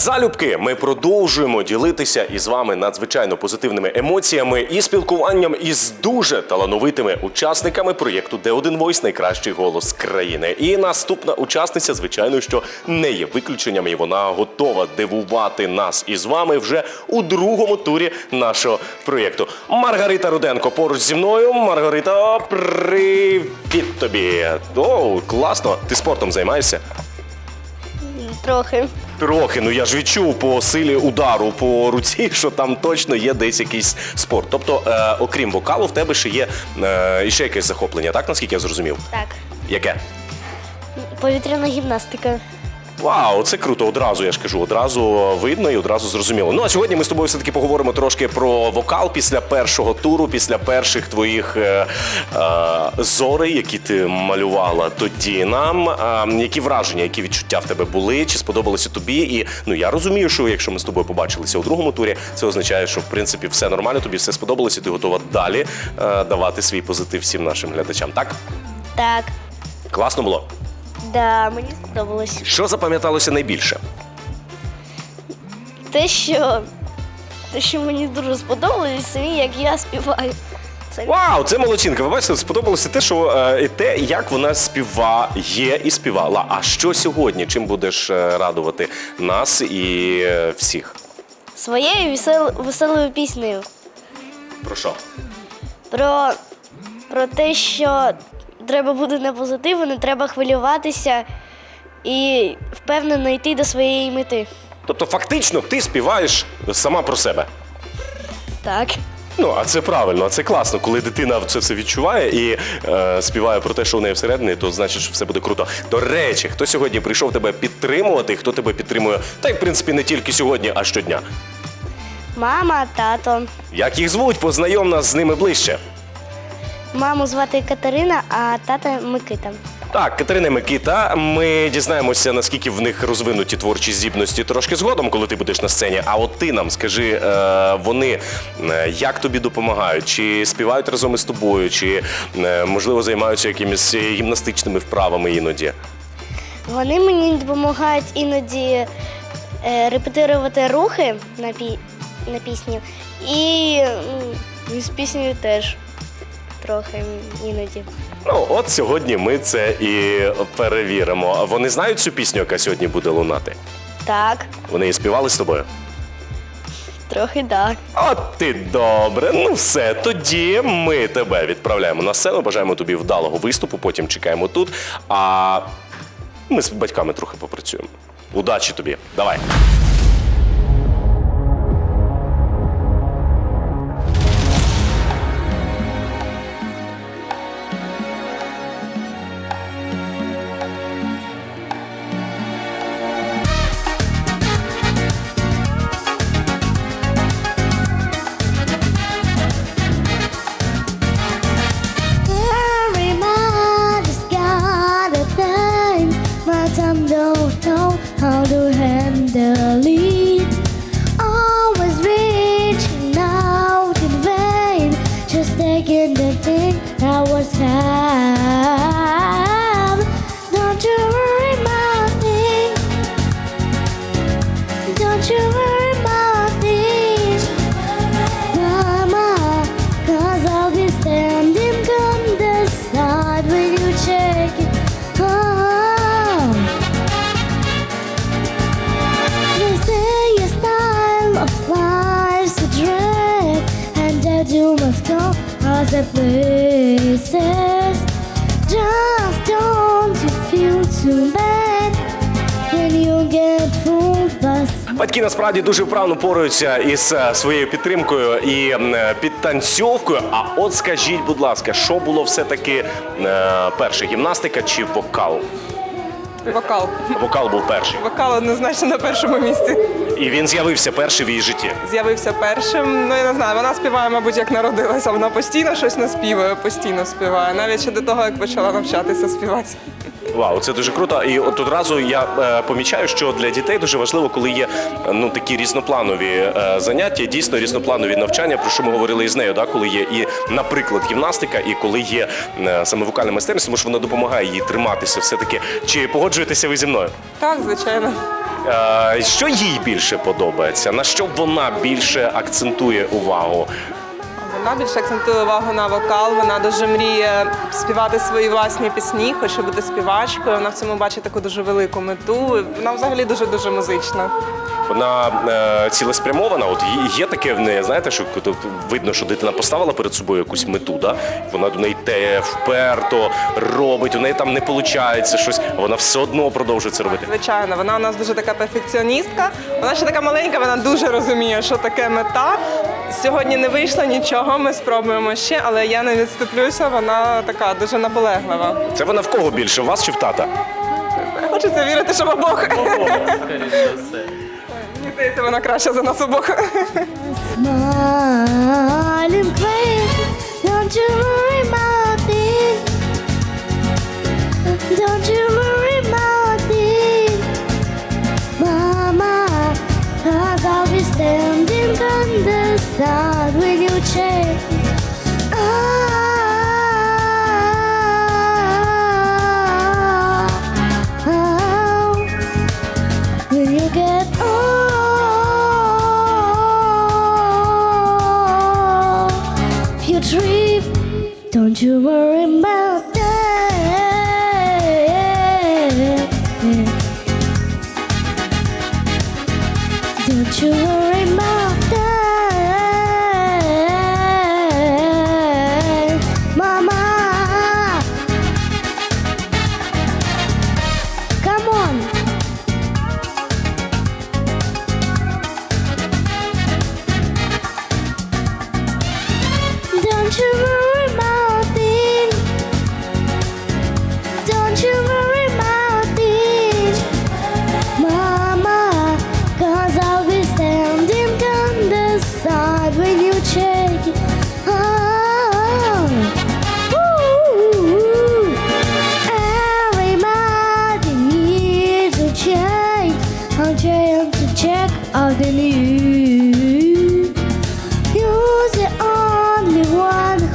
Залюбки, ми продовжуємо ділитися із вами надзвичайно позитивними емоціями і спілкуванням із дуже талановитими учасниками проєкту Де1 Voice найкращий голос країни. І наступна учасниця, звичайно, що не є виключенням, і вона готова дивувати нас із вами вже у другому турі нашого проєкту. Маргарита Руденко поруч зі мною. Маргарита, привіт тобі! О, класно! Ти спортом займаєшся? Трохи. Трохи, ну я ж відчув по силі удару по руці, що там точно є десь якийсь спорт. Тобто, е, окрім вокалу, в тебе ще є е, ще якесь захоплення, так наскільки я зрозумів? Так. Яке? Повітряна гімнастика. Вау, це круто. Одразу я ж кажу, одразу видно і одразу зрозуміло. Ну а сьогодні ми з тобою все-таки поговоримо трошки про вокал після першого туру, після перших твоїх е, е, зорей, які ти малювала тоді нам. Е, які враження, які відчуття в тебе були? Чи сподобалося тобі? І ну я розумію, що якщо ми з тобою побачилися у другому турі, це означає, що в принципі все нормально, тобі все сподобалося, ти готова далі е, давати свій позитив всім нашим глядачам. Так Так. класно було. Да, мені сподобалось. Що запам'яталося найбільше? Те, що. Те, що мені дуже сподобалось, самі, як я співаю. Це Вау, це молодчинка. Ви бачите, сподобалося те, що е, і те, як вона співає і співала. А що сьогодні? Чим будеш е, радувати нас і е, всіх? своєю весел... веселою піснею. Про що? Про... Про те, що треба бути на позитиву, не треба хвилюватися і впевнено йти до своєї мети. Тобто, фактично, ти співаєш сама про себе. Так. Ну, а це правильно, а це класно. Коли дитина це все відчуває і е, співає про те, що в неї всередині, то значить, що все буде круто. До речі, хто сьогодні прийшов тебе підтримувати, хто тебе підтримує, та й в принципі не тільки сьогодні, а щодня. Мама, тато. Як їх звуть, познайом нас з ними ближче. Маму звати Катерина, а тата Микита. Так, Катерина і Микита. Ми дізнаємося, наскільки в них розвинуті творчі здібності трошки згодом, коли ти будеш на сцені. А от ти нам скажи, е, вони е, як тобі допомагають? Чи співають разом із тобою, чи е, можливо займаються якимись гімнастичними вправами іноді? Вони мені допомагають іноді е, репетирувати рухи на, пі... на пісні. І м, з піснею теж трохи іноді. Ну, от сьогодні ми це і перевіримо. Вони знають цю пісню, яка сьогодні буде лунати. Так, Вони її співали з тобою. трохи так. От ти добре. Ну все, тоді ми тебе відправляємо на сцену. Бажаємо тобі вдалого виступу, потім чекаємо тут. А ми з батьками трохи попрацюємо. Удачі тобі, давай. Places. Just don't you feel too bad when you get fooled by Батьки насправді дуже вправно поруються із е, своєю підтримкою і м, е, підтанцьовкою. А от скажіть, будь ласка, що було все-таки е, перше, гімнастика чи вокал? Вокал. Вокал був перший. Вокал однозначно на першому місці. І він з'явився перший в її житті. З'явився першим. Ну я не знаю, вона співає, мабуть, як народилася. Вона постійно щось наспіває, постійно співає. Навіть ще до того, як почала навчатися співати. Вау, це дуже круто. І от одразу я е, помічаю, що для дітей дуже важливо, коли є е, ну такі різнопланові е, заняття, дійсно різнопланові навчання, про що ми говорили із нею, да, коли є і, наприклад, гімнастика, і коли є е, саме вокальна майстерність, тому що вона допомагає їй триматися все таки. Чи погоджуєтеся ви зі мною? Так, звичайно. Е, що їй більше подобається? На що вона більше акцентує увагу? Вона більше акцентує увагу на вокал. Вона дуже мріє співати свої власні пісні, хоче бути співачкою. Вона в цьому бачить таку дуже велику мету. Вона взагалі дуже дуже музична. Вона е, цілеспрямована. От є- таке в неї, знаєте, що видно, що дитина поставила перед собою якусь мету, да? вона до неї те вперто робить, у неї там не виходить щось, а вона все одно продовжує це робити. Звичайно, вона у нас дуже така перфекціоністка. Вона ще така маленька, вона дуже розуміє, що таке мета. Сьогодні не вийшло нічого, ми спробуємо ще, але я не відступлюся. Вона така дуже наполеглива. Це вона в кого більше? В вас чи в тата? Хочеться вірити, що в обох. Мені здається, вона краща за нас обох. Don't you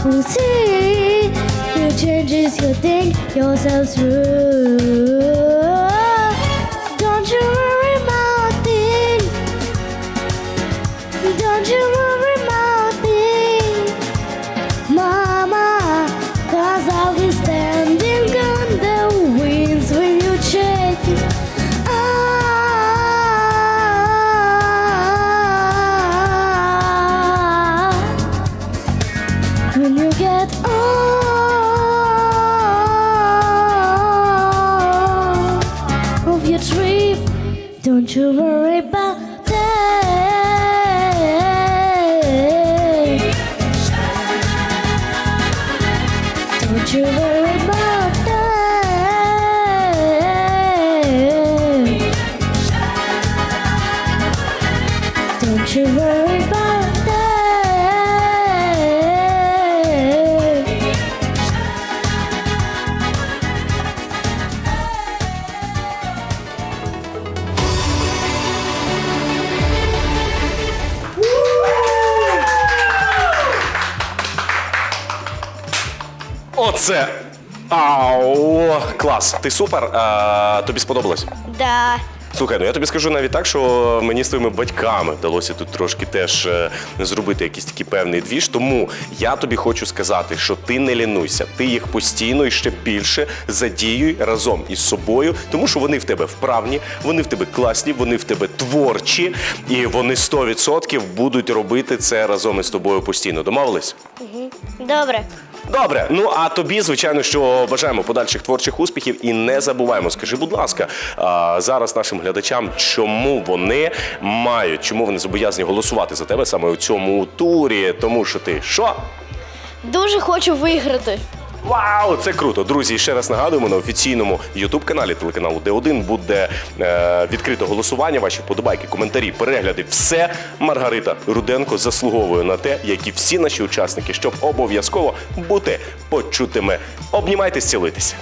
will see. You changes you think yourself through. Don't you worry about that. Don't you worry about that. Don't you worry about Оце! Ау! Клас! Ти супер! А, тобі сподобалось? Да. Слухай, ну я тобі скажу навіть так, що мені з твоїми батьками вдалося тут трошки теж е, зробити якийсь такий певний двіж. Тому я тобі хочу сказати, що ти не лінуйся, ти їх постійно і ще більше задіюй разом із собою, тому що вони в тебе вправні, вони в тебе класні, вони в тебе творчі, і вони 100% будуть робити це разом із тобою постійно. Домовились? Добре. Добре, ну а тобі, звичайно, що бажаємо подальших творчих успіхів і не забуваємо. Скажи, будь ласка, а, зараз нашим глядачам, чому вони мають, чому вони зобов'язані голосувати за тебе саме у цьому турі? Тому що ти що? Дуже хочу виграти. Вау, це круто! Друзі, ще раз нагадуємо на офіційному ютуб-каналі телеканалу Д1 буде е, відкрито голосування. Ваші вподобайки, коментарі, перегляди. Все Маргарита Руденко заслуговує на те, як і всі наші учасники, щоб обов'язково бути почутими. Обнімайтесь, цілуйтеся.